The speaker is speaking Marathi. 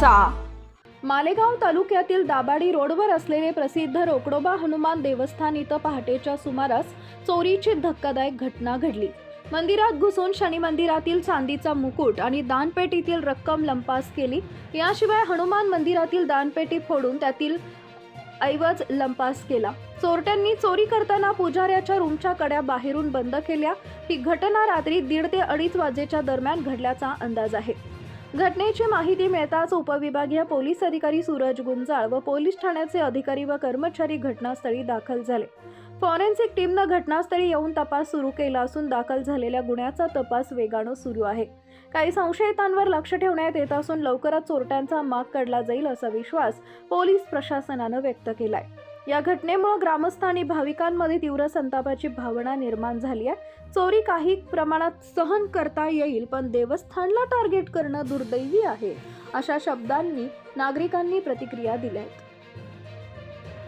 घ्यायचा मालेगाव तालुक्यातील दाबाडी रोडवर असलेले प्रसिद्ध रोकडोबा हनुमान देवस्थान इथं पहाटेच्या सुमारास चोरीची धक्कादायक घटना घडली. मंदिरात घुसून शनी मंदिरातील चांदीचा मुकुट आणि दानपेटीतील रक्कम लंपास केली. याशिवाय हनुमान मंदिरातील दानपेटी फोडून त्यातील ऐवज लंपास केला. चोरट्यांनी चोरी करताना पुजाऱ्याच्या रूमच्या कड्या बाहेरून बंद केल्या. ही घटना रात्री दीड ते अडीच वाजेच्या दरम्यान घडल्याचा अंदाज आहे. घटनेची माहिती मिळताच उपविभागीय पोलीस अधिकारी सूरज गुंजाळ व पोलीस ठाण्याचे अधिकारी व कर्मचारी घटनास्थळी दाखल झाले. फॉरेन्सिक टीमनं घटनास्थळी येऊन तपास सुरू केला असून दाखल झालेल्या गुन्ह्याचा तपास वेगानं सुरू आहे. काही संशयितांवर लक्ष ठेवण्यात येत असून लवकरच चोरट्यांचा माग काढला जाईल असा विश्वास पोलीस प्रशासनानं व्यक्त केलाय. या घटनेमुळे ग्रामस्थ आणि भाविकांमध्ये तीव्र संतापाची भावना निर्माण झाली आहे. चोरी काही प्रमाणात सहन करता येईल पण देवस्थानला टार्गेट करणं दुर्दैवी आहे अशा शब्दांनी नागरिकांनी प्रतिक्रिया दिल्या आहेत